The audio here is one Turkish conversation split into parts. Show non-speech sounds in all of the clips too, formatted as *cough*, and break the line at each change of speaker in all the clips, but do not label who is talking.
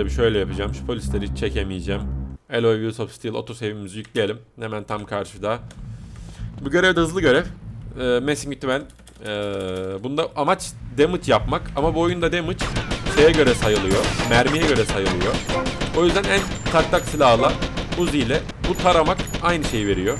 hızlıca bir şöyle yapacağım. Şu polisleri hiç çekemeyeceğim. Alloy Wheels of Steel otosavingimizi yükleyelim. Hemen tam karşıda. Bu görev de hızlı görev. Ee, messing with the van. Ee, bunda amaç damage yapmak ama bu oyunda damage şeye göre sayılıyor. Mermiye göre sayılıyor. O yüzden en tak silahla Uzi ile bu taramak aynı şeyi veriyor.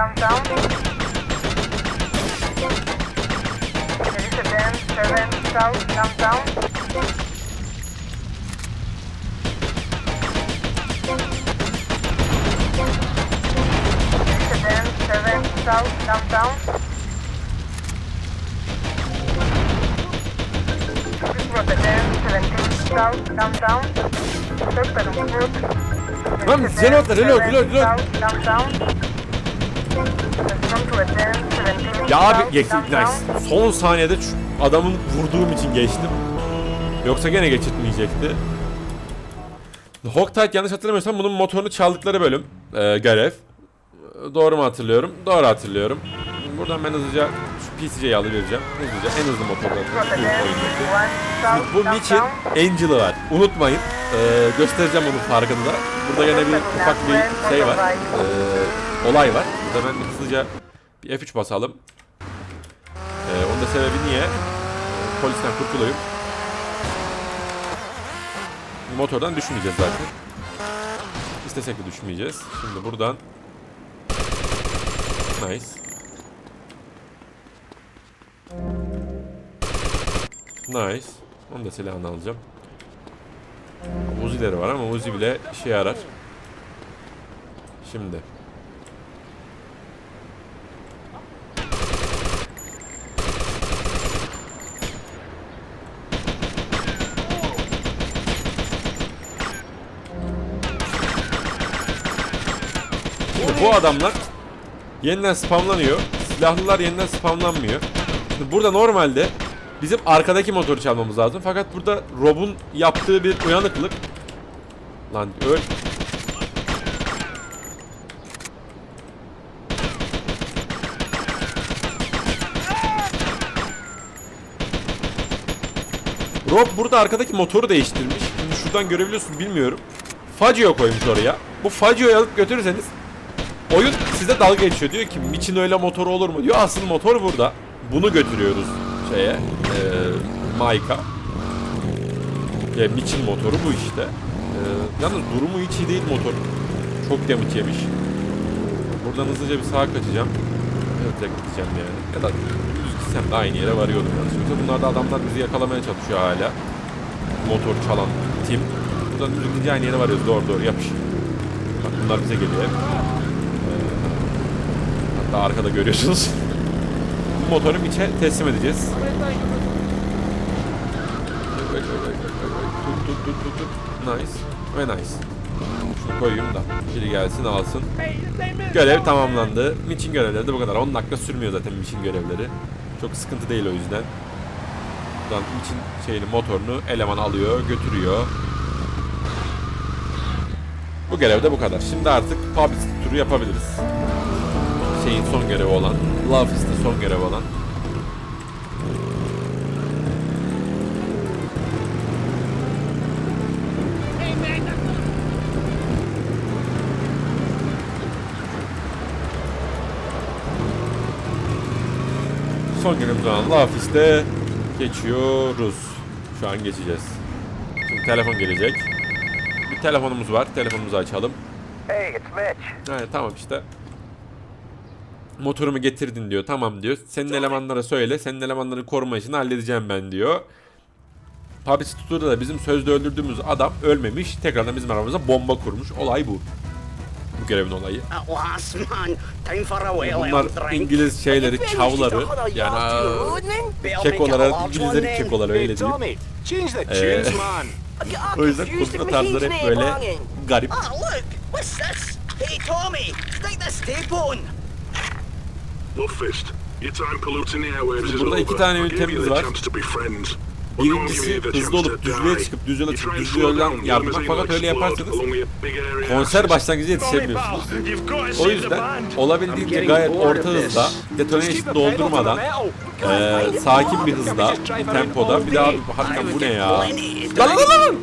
17 South Downtown. Elizabeth 7 South Downtown. Elizabeth 7 South Downtown. Rotterdam 17 South Downtown. Dr. Brook.
Lan reload, reload, reload, reload.
South Downtown. From Rotterdam 17
Ya abi
Downtown.
nice. Son saniyede adamın vurduğum için geçtim. Yoksa gene geçirtmeyecekti. Hogtight yanlış hatırlamıyorsam bunun motorunu çaldıkları bölüm. Ee, görev. Doğru mu hatırlıyorum? Doğru hatırlıyorum. Buradan ben hızlıca şu PC'yi alıvereceğim. Hızlıca en hızlı motorları bu
Rotterdam
oyundaki.
21 South
Bu Mitch'in
Downtown.
Angel'ı var. Unutmayın. Ee, göstereceğim onun farkını da. Burada gene bir ufak bir şey var. Ee, olay var. Burada ben hızlıca bir F3 basalım. Ee, onun da sebebi niye? Ee, polisten kurtulayım. Motordan düşmeyeceğiz zaten. İstesek de düşmeyeceğiz. Şimdi buradan Nice. Nice. Onu da silahını alacağım. Uzi'leri var ama Uzi bile işe yarar. Şimdi. Adamlar yeniden spamlanıyor. Silahlılar yeniden spamlanmıyor. Şimdi burada normalde bizim arkadaki motoru çalmamız lazım. Fakat burada Rob'un yaptığı bir uyanıklık. Lan öl. Rob burada arkadaki motoru değiştirmiş. Şimdi şuradan görebiliyorsun bilmiyorum. Fagio koymuş oraya. Bu Fagio'yu alıp götürürseniz oyun size dalga geçiyor. Diyor ki Mitch'in öyle motoru olur mu? Diyor asıl motor burada. Bunu götürüyoruz şeye. Eee Mike'a. Ya Mitch'in motoru bu işte. Eee yalnız durumu hiç iyi değil motor. Çok damage yemiş. Buradan hızlıca bir sağa kaçacağım. Evet gideceğim yani. Ya da düz gitsem de aynı yere varıyordum. Yoksa bunlar da adamlar bizi yakalamaya çalışıyor hala. Motor çalan tim. Buradan düz gidince aynı yere varıyoruz. Doğru doğru yapış. Bak bunlar bize geliyor. Hatta arkada görüyorsunuz. Bu motoru içe teslim edeceğiz. Tut tut tut tut tut. Nice. Ve nice. Şunu koyayım da biri gelsin alsın. Görev tamamlandı. Mitch'in görevleri de bu kadar. 10 dakika sürmüyor zaten Mitch'in görevleri. Çok sıkıntı değil o yüzden. Buradan Mitch'in şeyini motorunu eleman alıyor, götürüyor. Bu görev de bu kadar. Şimdi artık publicity turu yapabiliriz. Şeyin son görevi olan, Love son görevi olan. Son günümüz olan Love Fist'e geçiyoruz. Şu an geçeceğiz. Şimdi telefon gelecek. Bir telefonumuz var. Telefonumuzu açalım.
Hey, it's Mitch.
Evet tamam işte. Motorumu getirdin diyor. Tamam diyor. Senin elemanlara söyle. Senin elemanların koruma işini halledeceğim ben diyor. Publicity Tour'da da bizim sözde öldürdüğümüz adam ölmemiş. Tekrardan bizim aramıza bomba kurmuş. Olay bu. Bu görevin olayı.
At last, man. Time for a well
Bunlar. İngiliz şeyleri, çavları. Yani aa, kekolara, İngilizlerin kekoları öyle
the tunes, man. *laughs*
O yüzden konuşma tarzları hep böyle garip.
This? Hey, Tommy! Stick this tape on!
No fist. Your time polluting the airwaves is
Burada iki tane ünitemiz
the
var.
chance to be friends. But now I'm
Birincisi hızlı olup düzlüğe çıkıp düz yola çıkıp düz yoldan yardıma fakat öyle yaparsanız konser başlangıcı yetişemiyorsunuz.
You've got to
O yüzden olabildiğince gayet orta hızda detonation'ı doldurmadan eee, sakin bir hızda tempoda bir daha hakikaten bu ne ya? Lan lan lan lan!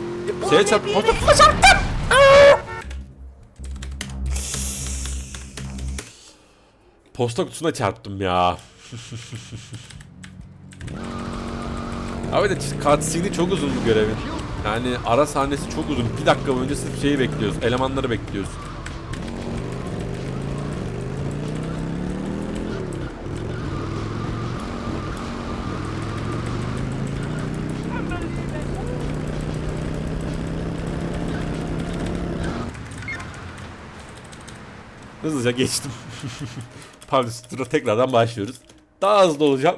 Şeye çarp, posta çarptım! Posta kutusuna çarptım ya. Abi de cutscene'i çok uzun bu görevin. Yani ara sahnesi çok uzun. Bir dakika boyunca sırf şeyi bekliyoruz. Elemanları bekliyoruz. Hızlıca geçtim. *laughs* Pardon tura tekrardan başlıyoruz. Daha hızlı olacağım.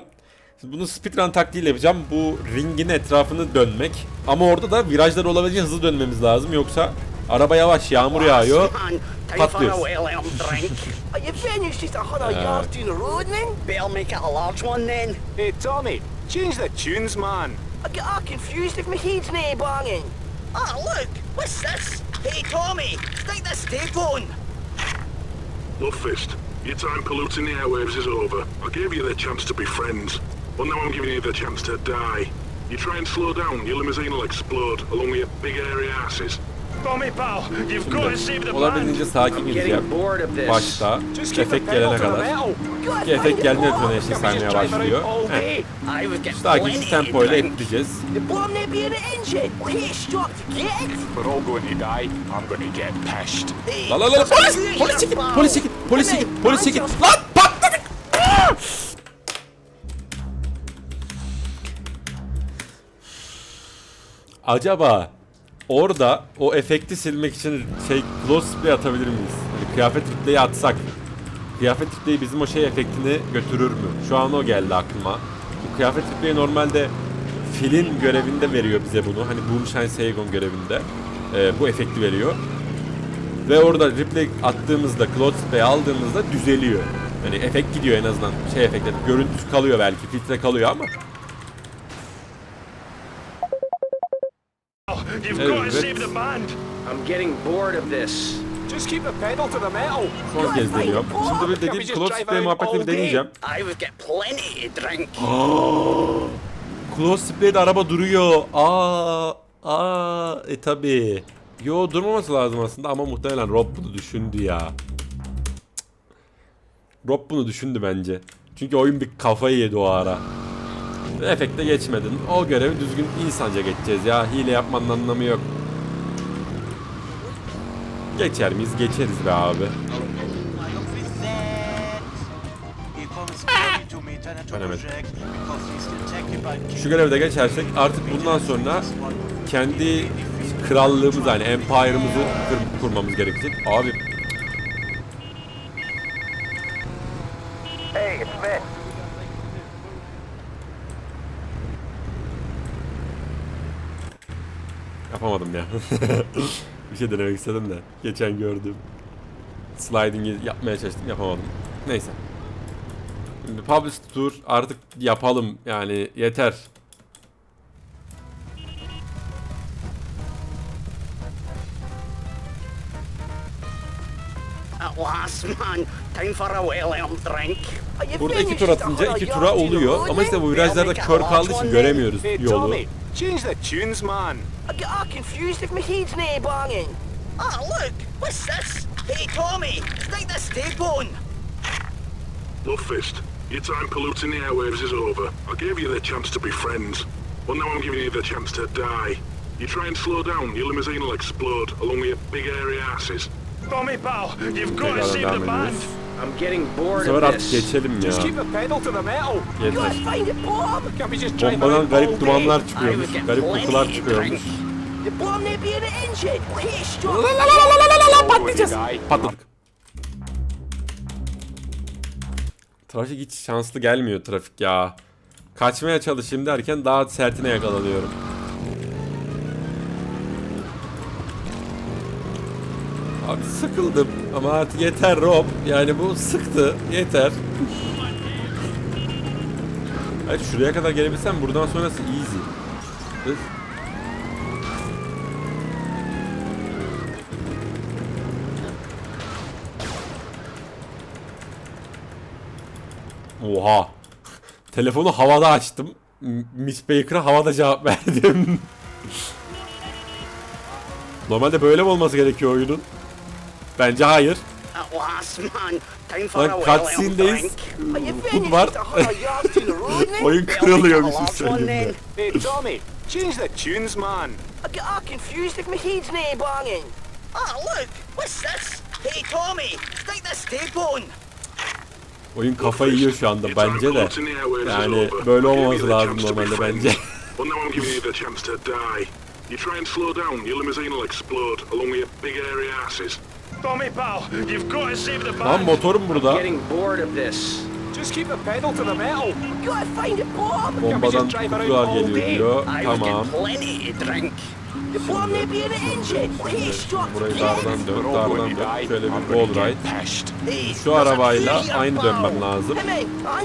Şimdi bunu speedrun taktiğiyle yapacağım. Bu ringin etrafını dönmek. Ama orada da virajlar olabildiğince hızlı dönmemiz lazım. Yoksa araba yavaş, yağmur yağıyor.
Man, time for a
Patlıyoruz. *laughs*
Hey, Tommy, change the tunes, man.
I get all confused if my head's nae banging.
Ah, look, what's this? Hey, Tommy, stick this tape on.
Luftfist, your time polluting the airwaves is over. I gave you the chance to be friends. But now I'm giving you the chance to die. You try and slow down, your limousine will explode along with your big area asses.
Tommy, pal, you've got to save the band.
Olabildiğince sakin gideceğim. Başta efekt gelene kadar. Ki efekt detonation
Can't we
saymaya başlıyor. Heh.
day?
I would get
Sakin
plenty
tempoyla ekleyeceğiz. La la la la polis! Polis çekin! Polis çekin! Polis çekin! Polis çekin! Lan patladık! Acaba orada o efekti silmek için şey close spray atabilir miyiz? Hani kıyafet replay'i atsak. Kıyafet replay bizim o şey efektini götürür mü? Şu an o geldi aklıma. Bu kıyafet replay normalde filin görevinde veriyor bize bunu. Hani Boomshine Saigon görevinde. Ee, bu efekti veriyor. Ve orada replay attığımızda, cloud spray aldığımızda düzeliyor. Yani efekt gidiyor en azından. Şey efektleri, görüntüsü kalıyor belki, filtre kalıyor ama. Evet.
got to save the band.
I'm getting bored of this.
Just keep the pedal to the metal.
Son kez deniyorum. Şimdi bir dediğim cloud spray muhabbetini deneyeceğim.
I would get plenty to drink.
Cloud spray'de araba duruyor. Aa, aa, e tabi. Yo durmaması lazım aslında ama muhtemelen Rob bunu düşündü ya. Rob bunu düşündü bence. Çünkü oyun bir kafayı yedi o ara. Efekte geçmedin. O görevi düzgün insanca geçeceğiz ya. Hile yapmanın anlamı yok. Geçer miyiz? Geçeriz be abi. Şu görevi de geçersek artık bundan sonra kendi krallığımız yani empire'ımızı kur- kurmamız gerekecek. Abi
Hey, it's Mitch.
Yapamadım ya. *laughs* bir şey denemek istedim de geçen gördüm. Sliding'i yapmaya çalıştım yapamadım. Neyse. Publish Tour artık yapalım yani yeter.
Last, man, time for a well earned drink.
Burada iki tur atınca iki tura
the
oluyor ama işte bu virajlarda kör kaldığı için göremiyoruz yolu.
Change the tunes, man.
I get all confused if my head's nae banging.
Ah, look, what's this? Hey, Tommy, stick this tape on.
Luftfist, your time polluting the airwaves is over. I gave you the chance to be friends. But now I'm giving you the chance to die. You try and slow down, your limousine will explode along with your big area asses.
Tommy, pal, you've got to save the band.
I'm getting bored of this.
geçelim ya.
Just keep the pedal to the metal.
You
Yeter.
gotta find the bomb.
Can't we just drive
Bombadan garip dumanlar çıkıyormuş. Garip kokular çıkıyormuş. La la la la la la la
to
patlayacağız. Patladık. Trafik hiç şanslı gelmiyor trafik ya. Kaçmaya çalışayım derken daha sertine yakalanıyorum. Sıkıldım ama artık yeter Rob. Yani bu sıktı. Yeter. Hayır şuraya kadar gelebilsem buradan sonrası easy. Dur. Oha. Telefonu havada açtım. Miss Baker'a havada cevap *laughs* verdim. Normalde böyle mi olması gerekiyor oyunun? Bence hayır.
For
Lan cutscene'deyiz.
finished?
var. *laughs* Oyun kırılıyor bir şey söyleyeyim.
Hey, Tommy, change the tunes, man.
I get all confused if my head's nae banging.
Ah, look, what's this? Hey, Tommy, stick this tape on.
Oyun kafayı yiyor şu anda bence de. Yani böyle olmaması lazım normalde bence.
Well, now I'm giving you the chance to die. You try and slow down, your limousine will explode along with your big airy asses.
Tommy, pal, you've got to save the
Lan motorum burada.
Getting bored of this.
Just keep the pedal to the metal.
Gotta find it, Bob.
Bombadan kutular geliyor diyor. Tamam.
got plenty to drink.
The bomb may be in the engine. Hey, stop
Burayı dardan dön,
We're all
dardan dön. Şöyle bir
get
ride. Şu arabayla aynı dönmem lazım.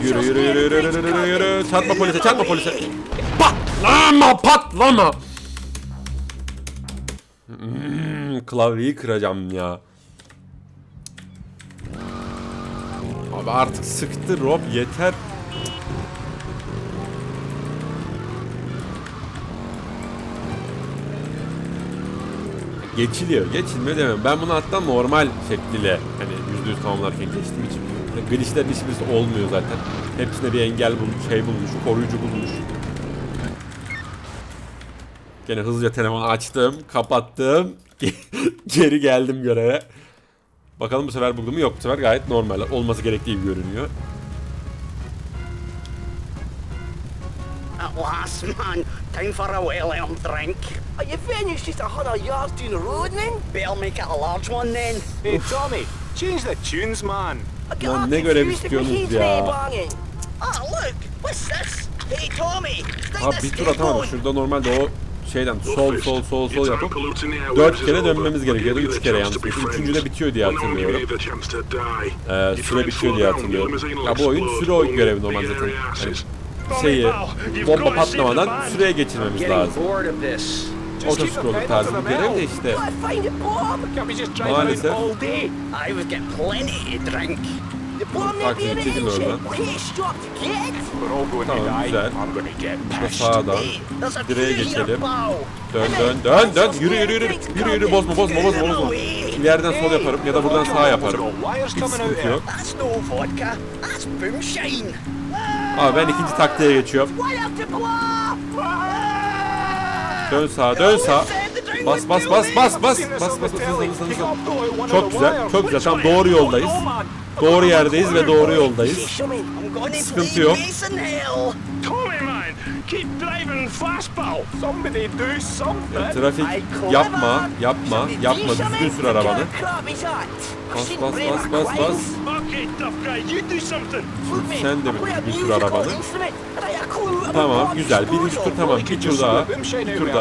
Yürü yürü yürü yürü yürü yürü yürü.
coming.
polise, çarpma polise. Patlama, patlama. Hmm, klavyeyi kıracağım ya. Abi artık sıktı Rob yeter. Geçiliyor. Geçilmiyor demem. Ben bunu hatta normal şekliyle hani %100 tamamlarken geçtiğim için. Yani glitchlerin hiçbirisi olmuyor zaten. Hepsine bir engel bulmuş, şey bulmuş, koruyucu bulmuş. Gene hızlıca telefonu açtım, kapattım. *laughs* Geri geldim göreve. Bakalım bu sefer buldu mu? Yok bu sefer gayet normal. Olması gerektiği gibi görünüyor.
At last, man. Time for a well-earned drink.
Are you finished? Just a hundred yards down the road, then?
Better make it a large one then.
Hey, Tommy, change the tunes, man.
Lan
all
ne görev istiyorsunuz ya?
Ah, look, what's this? Hey, Tommy,
Abi bir tur atamadım. Şurada normalde o şeyden sol sol sol sol yapıp
Dört
kere dönmemiz gerekiyor. Ya da üç kere yanlış. Üçüncüde bitiyor diye hatırlıyorum. Ee, süre bitiyor diye hatırlıyorum. Ya bu oyun süre oyun görevi normalde zaten. Hani şeyi bomba patlamadan süreye geçirmemiz lazım.
pedal
tarzı bir görev de işte. Maalesef. Çekil oradan.
All going
Tamam, güzel. Sağdan. Direğe geçelim. Dön dön dön dön. Yürü yürü yürü. Yürü yürü bozma bozma bozma bozma. İleriden sol yaparım ya da buradan sağ yaparım. Hiç sıkıntı yok. Abi ben ikinci taktiğe geçiyorum. Dön sağa dön sağa. Bas bas bas bas bas bas bas bas hızlı hızlı hızlı. Çok güzel çok güzel tam doğru yoldayız. Doğru yerdeyiz ve doğru yoldayız. Sıkıntı yok.
Something.
Trafik yapma yapma yapma düzgün sür arabanı. Bas bas bas bas bas. Sen de bir düzgün sür arabanı. Tamam güzel birinci tur tamam bir tur daha. Bir tur daha.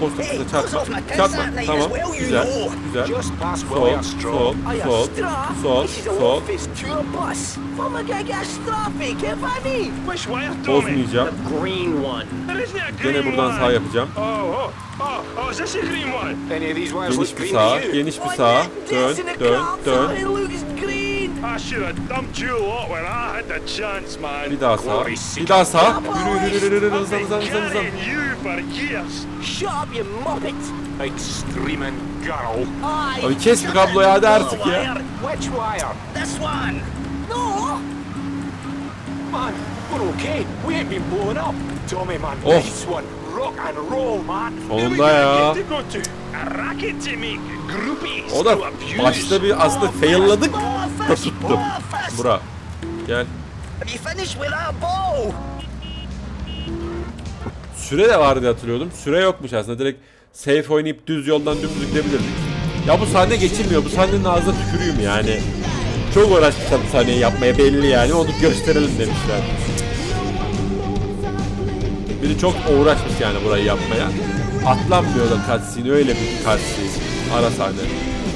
Postasına çarpma. Çarpma. Tamam. Güzel. Güzel. Sol. Sol. Sol. Sol. Sol. Bozmayacağım. Gene buradan sağ yapacağım. Geniş bir sağ. Geniş bir sağ. Dön. Dön. Dön.
I should have dumped you a lot when I had the chance, man.
Bir daha sağ. Bir daha sağ. Yürü yürü yürü yürü.
I've
Hızlan
been
hızlan hızlan hızlan.
carrying you for years.
Shut up, you muppet!
Big screaming girl.
Aye!
Abi kes bu kabloyu hadi artık ya.
Which wire?
This one.
No!
Man, we're okay. We ain't been blown up. Tommy, man,
Oh.
nice one. Rock and roll, man.
Sonunda ya. O da başta bir aslında failladık da tuttum. Bura. Gel. Süre de vardı hatırlıyordum. Süre yokmuş aslında. Direkt safe oynayıp düz yoldan dümdüz gidebilirdik. Ya bu sahne geçilmiyor. Bu sahnenin ağzına tükürüyüm yani. Çok uğraşmışlar bu sahneyi yapmaya belli yani. Onu gösterelim demişler. Biri çok uğraşmış yani burayı yapmaya. Atlanmıyor da cutscene öyle bir cutscene. Ara sahne.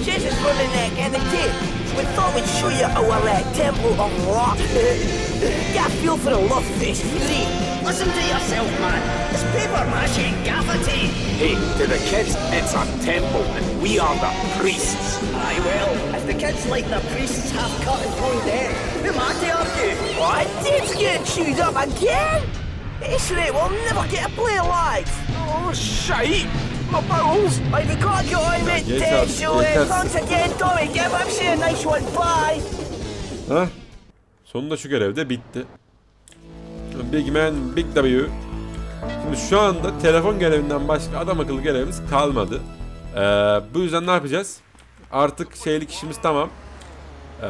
Chase is for the neck and the tape. We thought we'd show you our uh, temple of rock. *laughs* Get a feel for the love fist, three.
Listen to yourself, man. It's paper mache and gaffer tape.
Hey, to the kids, it's a temple, and we are the priests.
Aye, well, if the kids like their priests half cut and thrown dead, who am I to argue?
What? Dave's getting chewed up again? Rate will never get a play alive.
Oh, shite! My bowels!
I've got your Dave, so uh,
Yes, sir.
thanks again, Tommy. Give MC a nice one. Bye.
Hah. Sonunda şu görev de bitti. Big Man, Big W. Şimdi şu anda telefon görevinden başka adam akıllı görevimiz kalmadı. Ee, bu yüzden ne yapacağız? Artık şeylik işimiz tamam. Ee,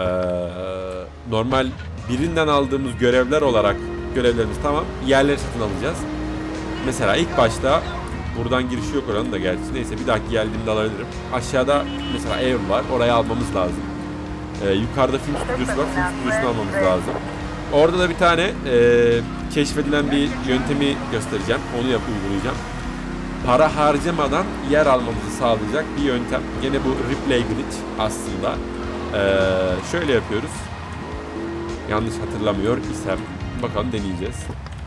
normal birinden aldığımız görevler olarak görevlerimiz tamam. Yerleri satın alacağız. Mesela ilk başta buradan girişi yok oranın da gerçi. Neyse bir dahaki geldiğimde alabilirim. Aşağıda mesela ev var. Orayı almamız lazım. Ee, yukarıda film stüdyosu var. Film stüdyosunu almamız lazım. Orada da bir tane e, keşfedilen bir yöntemi göstereceğim. Onu yap uygulayacağım. Para harcamadan yer almamızı sağlayacak bir yöntem. Gene bu replay glitch aslında. Ee, şöyle yapıyoruz. Yanlış hatırlamıyor isem. Bakalım deneyeceğiz.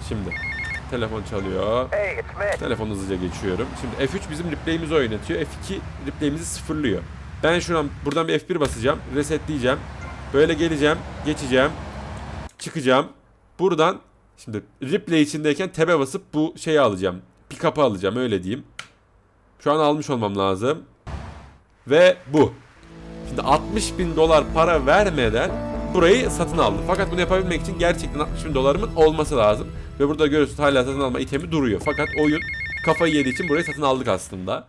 Şimdi telefon çalıyor. Telefonu hızlıca geçiyorum. Şimdi F3 bizim replay'imizi oynatıyor. F2 replay'imizi sıfırlıyor. Ben şuradan buradan bir F1 basacağım. Resetleyeceğim. Böyle geleceğim. Geçeceğim. Çıkacağım. Buradan şimdi replay içindeyken tebe basıp bu şeyi alacağım. Pick-up'ı alacağım öyle diyeyim. Şu an almış olmam lazım. Ve bu. Şimdi 60 bin dolar para vermeden burayı satın aldım. Fakat bunu yapabilmek için gerçekten 60 bin dolarımın olması lazım. Ve burada görüyorsunuz hala satın alma itemi duruyor. Fakat oyun kafayı yediği için burayı satın aldık aslında.